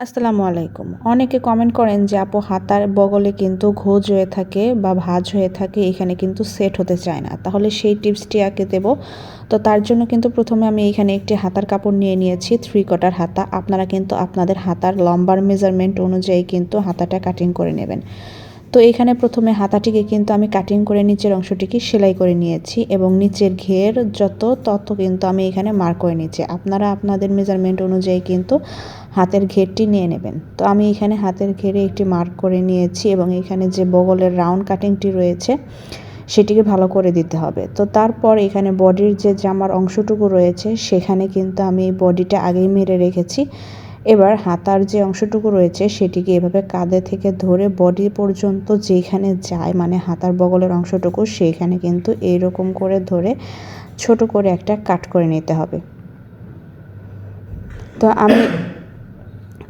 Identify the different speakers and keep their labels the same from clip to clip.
Speaker 1: আসসালামু আলাইকুম। অনেকে কমেন্ট করেন যে, আপু, হাতার বগলে কিন্তু ঘোজ হয়ে থাকে বা ভাজ হয়ে থাকে, এখানে কিন্তু সেট হতে চায় না। তাহলে সেই টিপসটি আগে দেব। তো তার জন্য কিন্তু প্রথমে আমি এখানে একটি হাতার কাপড় নিয়ে নিয়েছি থ্রি কটার হাতা। আপনারা কিন্তু আপনাদের হাতার লম্বার মেজারমেন্ট অনুযায়ী কিন্তু হাতাটা কাটিং করে নেবেন। তো এখানে প্রথমে হাতাটিকে কিন্তু আমি কাটিং করে নিচের অংশটিকে সেলাই করে নিয়েছি এবং নিচের ঘের যত তত কিন্তু আমি এখানে মার্ক করে নিচ্ছি আপনারা আপনাদের মেজারমেন্ট অনুযায়ী কিন্তু হাতের ঘেরটি নিয়ে নেবেন। তো আমি এখানে হাতের ঘেরে একটি মার্ক করে নিয়েছি এবং এখানে যে বগলের রাউন্ড কাটিংটি রয়েছে, সেটিকে ভালো করে দিতে হবে। তো তারপর এখানে বডির যে জামার অংশটুকু রয়েছে, সেখানে কিন্তু আমি বডিটা আগেই মেরে রেখেছি। এবার হাতার যে অংশটুকু রয়েছে সেটিকে এভাবে কাঁধে থেকে ধরে বডি পর্যন্ত যেখানে যায় মানে হাতার বগলের অংশটুকু সেইখানে কিন্তু এইরকম করে ধরে ছোট করে একটা কাট করে নিতে হবে। তো আমি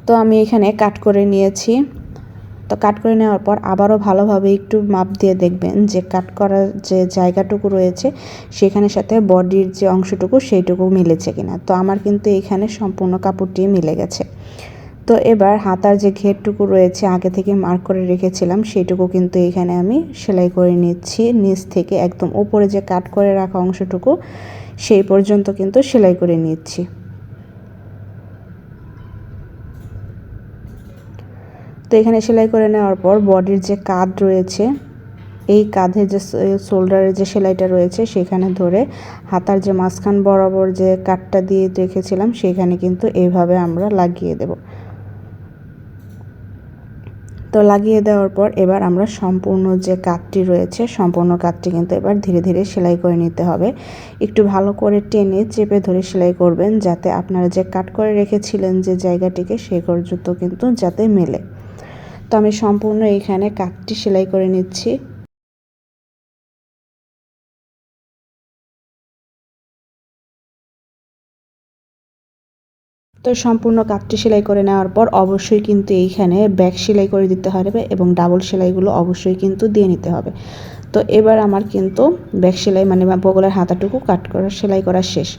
Speaker 1: তো আমি এখানে কাট করে নিয়েছি। তো কাট করে নেওয়ার পর আবারও ভালোভাবে একটু মাপ দিয়ে দেখবেন যে কাট করার যে জায়গাটুকু রয়েছে, সেখানে সাথে বডির যে অংশটুকু সেইটুকু মিলেছে কিনা। তো আমার কিন্তু এখানে সম্পূর্ণ কাপড়টি মিলে গেছে। তো এবার হাতার যে ঘেরটুকু রয়েছে, আগে থেকে মার্ক করে রেখেছিলাম, সেইটুকু কিন্তু এখানে আমি সেলাই করে নিচ্ছি। নিচ থেকে একদম উপরে যে কাট করে রাখা অংশটুকু, সেই পর্যন্ত কিন্তু সেলাই করে নিচ্ছি। তো এখানে সেলাই করে নেওয়ার পর বডির যে কাঁধ রয়েছে, এই কাঁধের যে শোল্ডারের যে সেলাইটা রয়েছে সেখানে ধরে হাতার যে মাঝখান বরাবর যে কাটটা দিয়ে রেখেছিলাম সেখানে কিন্তু এইভাবে আমরা লাগিয়ে দেব। তো লাগিয়ে দেওয়ার পর এবার আমরা সম্পূর্ণ যে কাঠটি রয়েছে, সম্পূর্ণ কাঠটি কিন্তু এবার ধীরে ধীরে সেলাই করে নিতে হবে। একটু ভালো করে টেনে চেপে ধরে সেলাই করবেন যাতে আপনারা যে কাট করে রেখেছিলেন যে জায়গাটিকে সেই পর্যন্ত কিন্তু যাতে মেলে। তো আমি সম্পূর্ণ এখানে কাঠটি সেলাই করে নিচ্ছি। তো সম্পূর্ণ কাপটি সেলাই করে নেওয়ার পর অবশ্যই কিন্তু এইখানে ব্যাক সেলাই করে দিতে হবে এবং ডাবল সেলাইগুলো অবশ্যই কিন্তু দিয়ে নিতে হবে। তো এবার আমার কিন্তু ব্যাক সেলাই মানে বগলের হাতাটুকু কাট করা, সেলাই করা শেষ।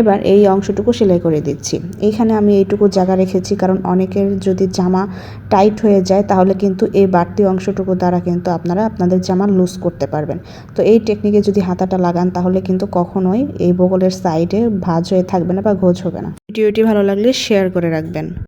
Speaker 1: এবার এই অংশটুকু সেলাই করে দিচ্ছি। এইখানে আমি এইটুকু জায়গা রেখেছি, কারণ অনেকের যদি জামা টাইট হয়ে যায়, তাহলে কিন্তু এই বাড়তি অংশটুকু দ্বারা কিন্তু আপনারা আপনাদের জামা লুজ করতে পারবেন। তো এই টেকনিকে যদি হাতাটা লাগান, তাহলে কিন্তু কখনোই এই বগলের সাইডে ভাজ হয়ে থাকবে না বা ঘোজ হবে না। ভিডিওটি ভালো লাগলে শেয়ার করে রাখবেন।